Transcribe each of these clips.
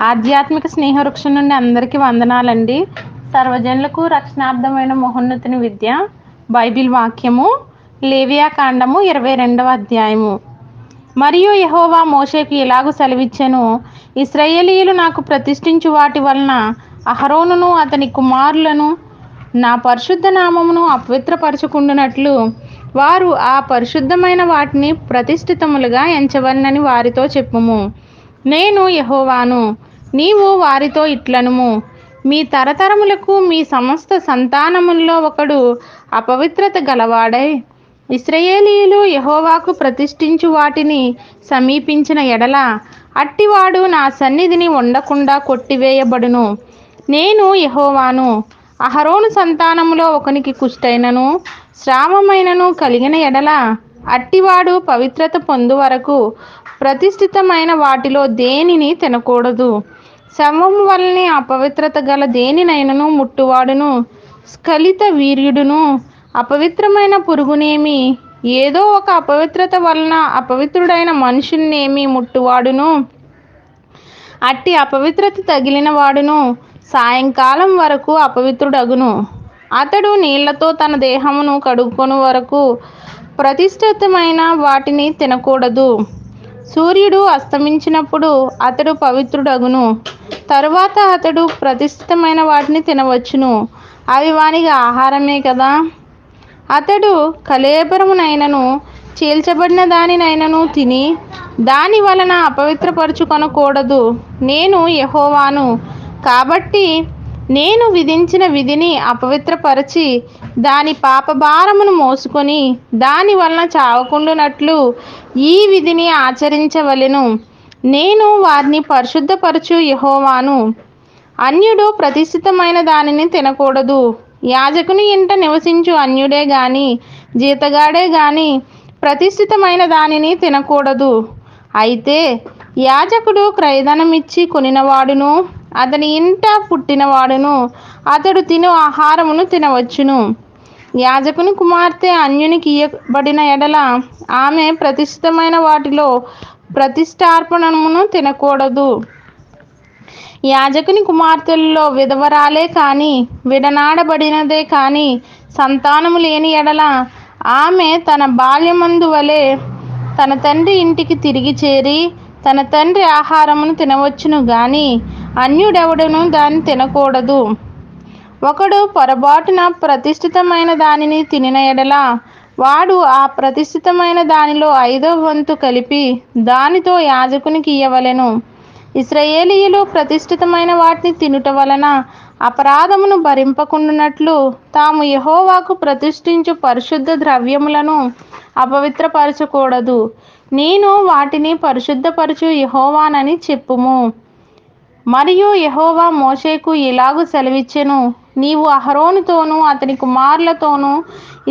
ఆధ్యాత్మిక స్నేహవృక్షం నుండి అందరికీ వందనాలండి. సర్వజనులకు రక్షణార్థమైన మహోన్నతిని విద్య బైబిల్ వాక్యము లేవియా కాండము ఇరవై రెండవ అధ్యాయము. మరియు యహోవా మోషేకు ఎలాగూ సెలవిచ్చెను? ఇస్రాయేలీయులు నాకు ప్రతిష్ఠించు వాటి వలన అహరోనును అతని కుమారులను నా పరిశుద్ధ నామమును అపవిత్రపరచుకుంటున్నట్లు వారు ఆ పరిశుద్ధమైన వాటిని ప్రతిష్ఠితములుగా ఎంచవలనని వారితో చెప్పుము. నేను యహోవాను నీవు వారితో ఇట్లనుము. మీ తరతరములకు మీ సమస్త సంతానముల్లో ఒకడు అపవిత్రత గలవాడై ఇస్రయేలీలు యహోవాకు ప్రతిష్ఠించు వాటిని సమీపించిన ఎడల అట్టివాడు నా సన్నిధిని ఉండకుండా కొట్టివేయబడును. నేను యహోవాను. అహరోను సంతానములో ఒకనికి కుష్టైనను శ్రామమైనను కలిగిన ఎడల అట్టివాడు పవిత్రత పొందు వరకు ప్రతిష్ఠితమైన వాటిలో దేనిని తినకూడదు. శవం వల్లనే అపవిత్రత గల దేనినైనను ముట్టువాడును. స్ఖలిత వీర్యుడును. అపవిత్రమైన పురుగునేమి. ఏదో ఒక అపవిత్రత వలన అపవిత్రుడైన మనుషుల్నేమి ముట్టువాడును. అట్టి అపవిత్రత తగిలిన వాడును సాయంకాలం వరకు అపవిత్రుడగును. అతడు నీళ్ళతో తన దేహమును కడుక్కొని వరకు ప్రతిష్ఠితమైన వాటిని తినకూడదు. సూర్యుడు అస్తమించినప్పుడు అతడు పవిత్రుడగును. తరువాత అతడు ప్రతిష్ఠితమైన వాటిని తినవచ్చును. అవి వానికి ఆహారమే కదా? అతడు కలేబరమునైనను చీల్చబడిన దానినైనను తిని దాని వలన అపవిత్రపరచుకొనకూడదు. నేను యహోవాను. కాబట్టి నేను విధించిన విధిని అపవిత్రపరచి దాని పాపభారమును మోసుకొని దాని వలన చావకుండునట్లు ఈ విధిని ఆచరించవలెను. నేను వారిని పరిశుద్ధపరచు యహోవాను. అన్యుడు ప్రతిష్ఠితమైన దానిని తినకూడదు. యాజకుని ఇంట నివసించు అన్యుడే గాని జీతగాడే గాని ప్రతిష్ఠితమైన దానిని తినకూడదు. అయితే యాజకుడు క్రయధనమిచ్చి కొనినవాడును అతని ఇంట పుట్టినవాడును అతడు తిను ఆహారమును తినవచ్చును. యాజకుని కుమార్తె అన్యునికి ఇయ్యబడిన ఎడల ఆమె ప్రతిష్ఠితమైన వాటిలో ప్రతిష్టార్పణమును తినకూడదు. యాజకుని కుమార్తెల్లో విధవరాలే కాని విడనాడబడినదే కాని సంతానము లేని ఎడల ఆమె తన బాల్యమందు వలె తన తండ్రి ఇంటికి తిరిగి చేరి తన తండ్రి ఆహారమును తినవచ్చును గాని అన్యుడెవడును దాన్ని తినకూడదు. ఒకడు పొరబాటున ప్రతిష్ఠితమైన దానిని తినిన ఎడల వాడు ఆ ప్రతిష్ఠితమైన దానిలో ఐదో వంతు కలిపి దానితో యాజకునికి ఇయ్యవలెను. ఇస్రయేలీయులు ప్రతిష్ఠితమైన వాటిని తినుట వలన అపరాధమును భరింపకుండునట్లు తాము యహోవాకు ప్రతిష్ఠించు పరిశుద్ధ ద్రవ్యములను అపవిత్రపరచకూడదు. నేను వాటిని పరిశుద్ధపరచు యహోవానని చెప్పుము. మరియు యహోవా మోషేకు ఇలాగు సెలవిచ్చెను. నీవు అహరోనుతోనూ అతని కుమారులతోనూ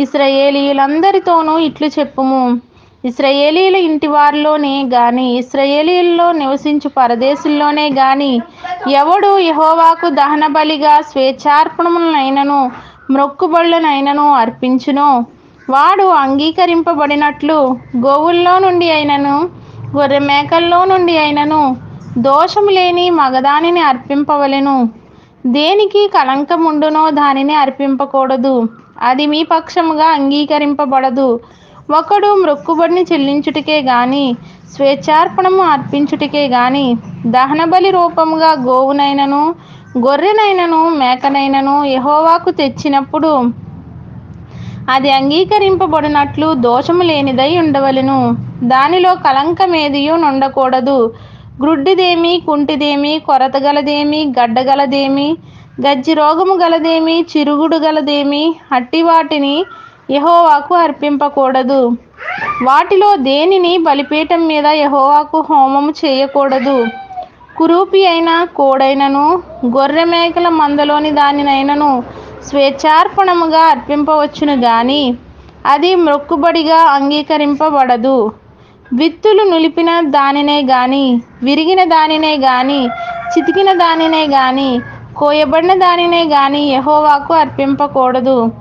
ఇస్రయేలీలందరితోనూ ఇట్లు చెప్పుము. ఇస్రయేలీల ఇంటి వారిలోనే గాని ఇస్రయేలీల్లో నివసించు పరదేశుల్లోనే గాని ఎవడు యహోవాకు దహన బలిగా స్వేచ్ఛార్పణములనైనను మ్రొక్కుబళ్ళనైనను అర్పించునో? వాడు అంగీకరింపబడినట్లు గోవుల్లో నుండి అయినను గొర్రె మేకల్లో నుండి అయినను దోషము లేని మగదానిని అర్పింపవలెను. దేనికి కలంకముండునో దానిని అర్పింపకూడదు. అది మీ పక్షముగా అంగీకరింపబడదు. ఒకడు మ్రొక్కుబడిని చెల్లించుటకే గాని స్వేచ్ఛార్పణము అర్పించుటకే గాని దహనబలి రూపముగా గోవునైనను గొర్రెనైనను మేకనైనను యహోవాకు తెచ్చినప్పుడు అది అంగీకరింపబడినట్లు దోషము లేనిదై ఉండవలెను. దానిలో కలంకమేదియు నుండకూడదు. గ్రుడ్డిదేమి కుంటిదేమి కొరత గలదేమి గడ్డగలదేమి గజ్జి రోగము గలదేమి చిరుగుడు గలదేమి అట్టి వాటిని యహోవాకు అర్పింపకూడదు. వాటిలో దేనిని బలిపీఠం మీద యహోవాకు హోమము చేయకూడదు? కురూపి అయిన కోడైనను గొర్రె మేకల మందలోని దానినైనను స్వేచ్ఛార్పణముగా అర్పింపవచ్చును గాని అది మ్రొక్కుబడిగా అంగీకరింపబడదు. విత్తులు నులిపిన దానినే గాని విరిగిన దానినే గాని చితికిన దానినే గాని కోయబడిన దానినే గాని యహోవాకు అర్పింపకూడదు.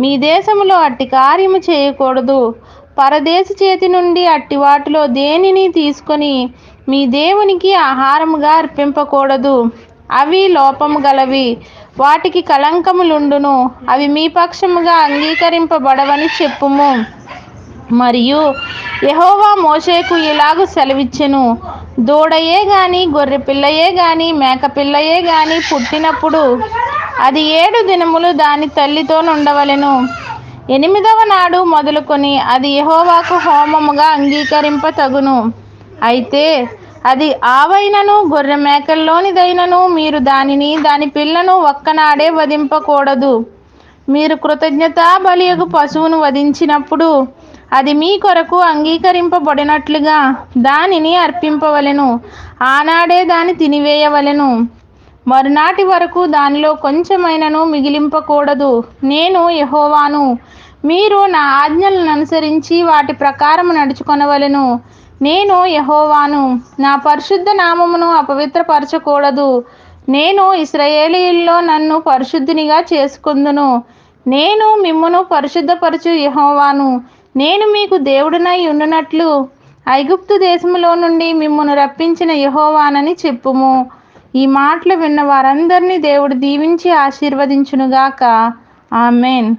మీ దేశంలో అట్టి కార్యము చేయకూడదు. పరదేశి చేతి నుండి అట్టి వాటిలో దేనిని తీసుకొని మీ దేవునికి ఆహారముగా అర్పింపకూడదు. అవి లోపము గలవి. వాటికి కలంకములుండును అవి మీ పక్షముగా అంగీకరింపబడవని చెప్పుము. మరియు యహోవా మోషేకు ఇలాగ సెలవిచ్చెను. దూడయే గాని గొర్రె పిల్లయే గాని మేక పిల్లయే గాని పుట్టినప్పుడు అది ఏడు దినములు దాని తల్లితో నుండవలెను. ఎనిమిదవ నాడు మొదలుకొని అది యహోవాకు హోమముగా అంగీకరింప తగును అయితే అది ఆవైనను గొర్రె మేకల్లోనిదైనను మీరు దానిని దాని పిల్లను ఒక్కనాడే వధింపకూడదు. మీరు కృతజ్ఞతా బలియగు పశువును వధించినప్పుడు అది మీ కొరకు అంగీకరింపబడినట్లుగా దానిని అర్పింపవలెను. ఆనాడే దాని తినివేయవలెను. మరునాటి వరకు దానిలో కొంచెమైనను మిగిలింపకూడదు. నేను యహోవాను. మీరు నా ఆజ్ఞలను అనుసరించి వాటి ప్రకారం నడుచుకొనవలెను. నేను యహోవాను. నా పరిశుద్ధ నామమును అపవిత్రపరచకూడదు. నేను ఇస్రయేలీల్లో నన్ను పరిశుద్ధినిగా చేసుకుందును. నేను మిమ్మును పరిశుద్ధపరచు యహోవాను. నేను మీకు దేవుడునై ఉండునట్లు ఐగుప్తు దేశములో నుండి మిమ్మల్ని రప్పించిన యహోవానని చెప్పుము. ఈ మాటలు విన్న వారందరినీ దేవుడు దీవించి ఆశీర్వదించునుగాక. ఆమెన్.